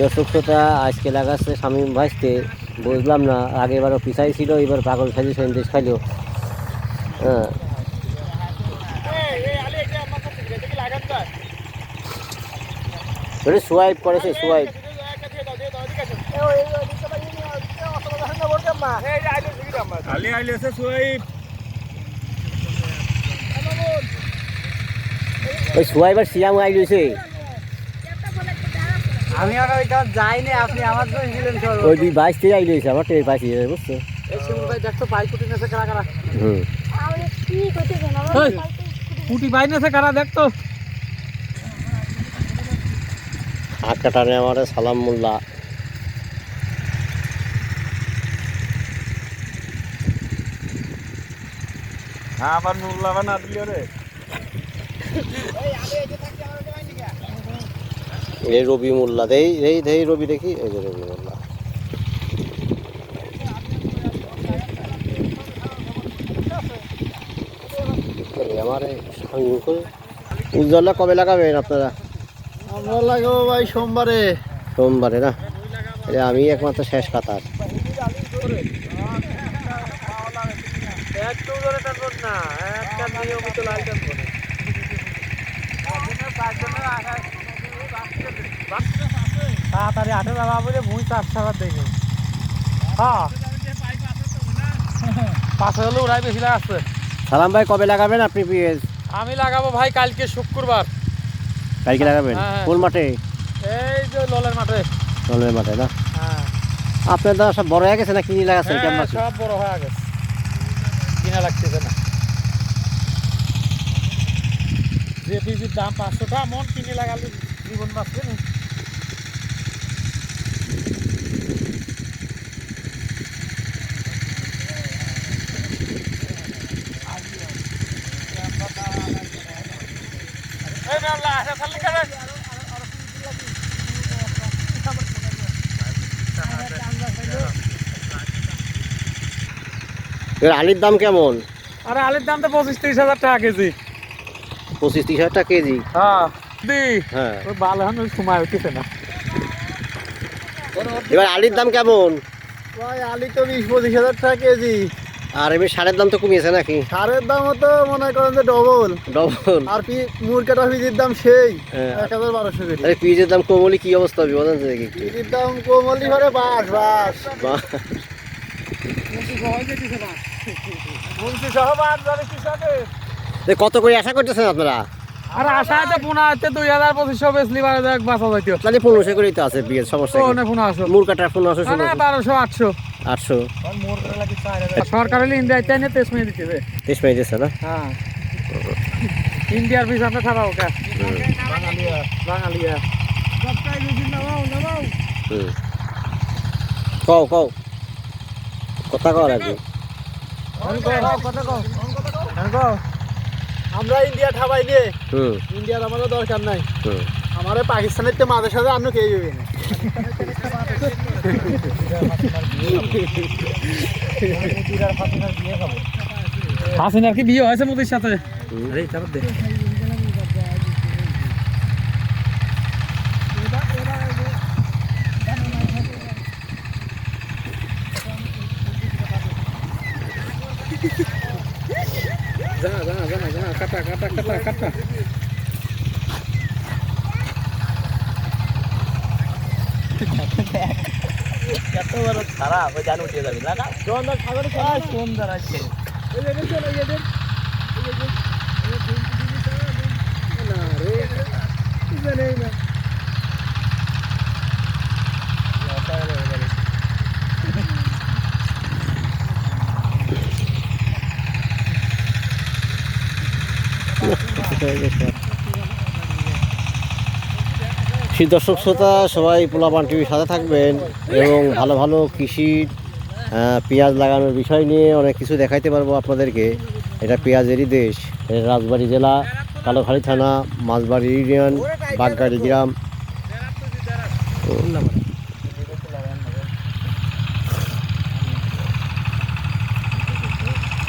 দর্শক শ্রোতা আজকে লাগাচ্ছে শামীম ভাইসতে বুঝলাম না আগেবারও পিছাই ছিল এবার পাগল সাজি সন্দেশ খাইলো। হ্যাঁ। সোয়াইপ করেছে সোয়াইপ। আলি আইলে আছে ওই সোয়াইপ আর সিয়াম আই রয়েছে আমি আর ওইটা যাইনি আপনি আমার তো ছিলেন ওই দুই বাইশ থেকে আই আমার টের পাইছি বুঝছ? এই শিমুল ভাই দেখতো বাইক কুটি নেছে কারা কারা? হুম। কুটি বাইক নেছে কারা দেখতো? হাত কাটানে আমার সালাম মোল্লা। হ্যাঁ আবার নুল্লা বা না দিলে রে। এই রবি মোল্লা দেই এই দেই রবি দেখি এই যে রবি মোল্লা। আমার উজ্জ্বলা কবে লাগাবেন আপনারা? আমরা লাগাবো ভাই সোমবারে। সোমবারে না? এটা আমি একমাত্র শেষ কাতার। না তাড়াতাড়ি আটে যাবা বলে ভুঁই চার সাবার দেখে হ্যাঁ। পাঁচশো হলে উড়াই বেশি লাগাচ্ছে। সালাম ভাই কবে লাগাবেন আপনি পিএস? আমি লাগাবো ভাই কালকে শুক্রবার। কালকে লাগাবেন? হ্যাঁ, হ্যাঁ। কোন মাঠে? এই যে ললের মাঠে। নলের মাঠে না? হ্যাঁ। আপনার দাদা সব বড় হয়ে গেছে না কিনে লাগাচ্ছেন? কেমন সব বড় হয়ে গেছে। কিনা লাগতেছে না। যে পিসির দাম পাঁচশো টাকা মন কিনে লাগালে জীবন বাঁচবে না এই ম্যাম লা আসা সাল্লি করে এর আলির দাম কেমন? আরে আলুর দাম তো পঁচিশ তিরিশ হাজার টাকা কেজি। পঁচিশ তিরিশ হাজার টাকা কেজি? হ্যাঁ। হ্যাঁ। ভালো সময় উঠেছে না। এবার আলির দাম কেমন? ভাই আলি তো বিশ পঁচিশ হাজার টাকা কেজি। আর এমনি সারের দাম তো কমিয়েছে নাকি? সারের দামও তো মনে করেন যে ডবল ডবল আর পি মুরগাটা পিজির দাম সেই হ্যাঁ। এক হাজার বারোশো আরে পিজের দাম কমলি কি অবস্থা হবে বলেন দেখি পিজির দাম কোমলি বাস বাস। কত করে আশা করতেছেন আপনারা? আর আশা আছে পোনা আছে দুই হাজার পঁচিশশো বেশলি বারো দেখ বাঁচা যাইতে তাহলে পনেরোশো করেই তো আছে বিয়ের সমস্যা পনেরোশো বারোশো আটশো। আটশো। সরকারি ইন্ডিয়া চাই না তেইশ তেইশ হ্যাঁ। ইন্ডিয়ার পিস আমরা ওকে। বাঙালিয়া। কও কও। কথা কও লাগবে আমরা ইন্ডিয়া ঠাবাই দিয়ে হুম। ইন্ডিয়ার আমাদের দরকার নাই। হুম। আমার পাকিস্তানের তো মাঝে সাথে আপনি কে যাবে না। হাসিনার কি বিয়ে হয়েছে মোদির সাথে? যা যা যা যা কাটা কাটা কাটা কাটা। এত বড় খারাপ ওই জান উঠে যাবে না সুন্দর খাবার খাওয়া সুন্দর আছে শীত দর্শক শ্রোতা, সবাই পোলাপান টিভির সাথে থাকবেন এবং ভালো ভালো কৃষির পেঁয়াজ লাগানোর বিষয় নিয়ে অনেক কিছু দেখাইতে পারব আপনাদেরকে। এটা পেঁয়াজেরই দেশ, এটা রাজবাড়ি জেলা, কালোখালী থানা মাছবাড়ি ইউনিয়ন, বাগগাড়ি গ্রাম।